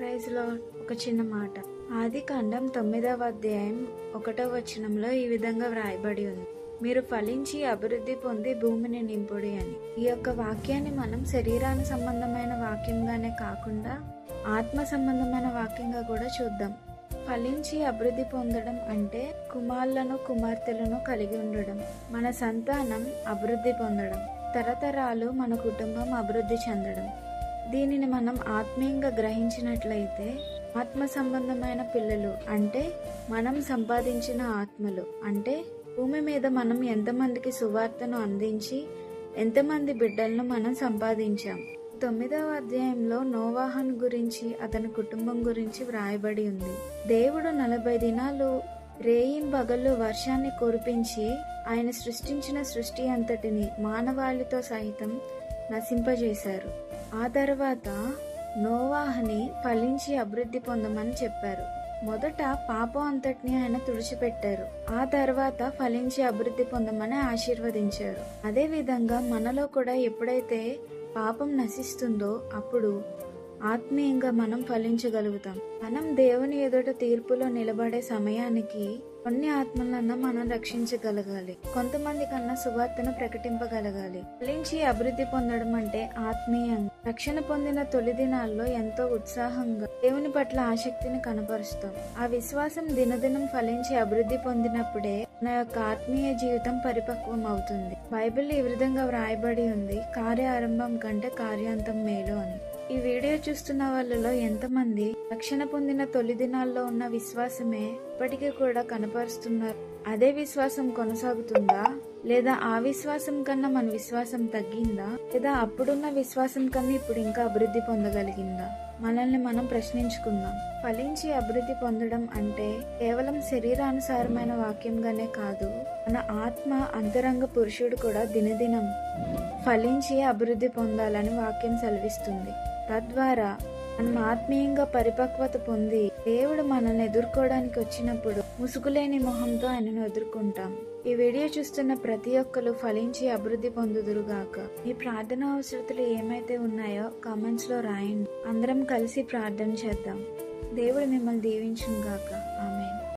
ప్రైజ్లో ఒక చిన్న మాట. ఆది కాండం తొమ్మిదవ అధ్యాయం ఒకటో వచనంలో ఈ విధంగా వ్రాయబడి ఉంది. మీరు ఫలించి అభివృద్ధి పొంది భూమిని నింపుడి అని. ఈ యొక్క వాక్యాన్ని మనం శరీరానికి సంబంధమైన వాక్యంగానే కాకుండా ఆత్మ సంబంధమైన వాక్యంగా కూడా చూద్దాం. ఫలించి అభివృద్ధి పొందడం అంటే కుమారులను కుమార్తెలను కలిగి ఉండడం. మన సంతానం అభివృద్ధి పొందడం. తరతరాలు మన కుటుంబం అభివృద్ధి చెందడం. దీనిని మనం ఆత్మీయంగా గ్రహించినట్లయితే ఆత్మ సంబంధమైన పిల్లలు అంటే మనం సంపాదించిన ఆత్మలు. అంటే భూమి మీద మనం ఎంతమందికి సువార్తను అందించి ఎంతమంది బిడ్డలను మనం సంపాదించాం. తొమ్మిదవ అధ్యాయంలో నోవాహన్ గురించి అతని కుటుంబం గురించి వ్రాయబడి ఉంది. దేవుడు నలభై దినాలు రేయిం పగళ్ళు వర్షాన్ని కురిపించి ఆయన సృష్టించిన సృష్టి అంతటిని మానవాళితో సహితం నశింపజేశారు. ఆ తర్వాత నోవాహని ఫలించి అభివృద్ధి పొందమని చెప్పారు. మొదట పాపం అంతటిని ఆయన తుడిచిపెట్టారు. ఆ తర్వాత ఫలించి అభివృద్ధి పొందమని ఆశీర్వదించారు. అదే విధంగా మనలో కూడా ఎప్పుడైతే పాపం నశిస్తుందో అప్పుడు ఆత్మీయంగా మనం ఫలించగలుగుతాం. మనం దేవుని ఎదుట తీర్పులో నిలబడే సమయానికి కొన్ని ఆత్మలన్నా మనం రక్షించగలగాలి. కొంతమంది కన్నా సువార్తను ప్రకటింపగలగాలి. ఫలించి అభివృద్ధి పొందడం అంటే ఆత్మీయంగా. రక్షణ పొందిన తొలి దినాల్లో ఎంతో ఉత్సాహంగా దేవుని పట్ల ఆసక్తిని కనపరుస్తాం. ఆ విశ్వాసం దినదినం ఫలించి అభివృద్ధి పొందినప్పుడే నా యొక్క ఆత్మీయ జీవితం పరిపక్వం అవుతుంది బైబిల్ ఈ విధంగా వ్రాయబడి ఉంది కార్య ఆరంభం కంటే కార్యాంతం మేలు అని. ఈ వీడియో చూస్తున్న వాళ్ళలో ఎంతమంది రక్షణ పొందిన తొలి దినాల్లో ఉన్న విశ్వాసమే ఇప్పటికీ కూడా కనపరుస్తున్నారు. అదే విశ్వాసం కొనసాగుతుందా? లేదా ఆ విశ్వాసం కన్నా మన విశ్వాసం తగ్గిందా? లేదా అప్పుడున్న విశ్వాసం కన్నా ఇప్పుడు ఇంకా అభివృద్ధి పొందగలిగిందా? మనల్ని మనం ప్రశ్నించుకుందాం. ఫలించి అభివృద్ధి పొందడం అంటే కేవలం శరీరానుసారమైన వాక్యంగానే కాదు మన ఆత్మ అంతరంగ పురుషుడు కూడా దినదినం ఫలించి అభివృద్ధి పొందాలని వాక్యం సెలవిస్తుంది. తద్వారా మనం ఆత్మీయంగా పరిపక్వత పొంది దేవుడు మనల్ని ఎదుర్కోవడానికి వచ్చినప్పుడు ముసుగులేని మొహంతో ఆయనను ఎదుర్కొంటాం. ఈ వీడియో చూస్తున్న ప్రతి ఒక్కరు ఫలించి అభివృద్ధి పొందుదురుగాక. మీ ప్రార్థన అవసరతలు ఏమైతే ఉన్నాయో కామెంట్స్లో రాయండి. అందరం కలిసి ప్రార్థన చేద్దాం. దేవుడు మిమ్మల్ని దీవించుగాక ఆమె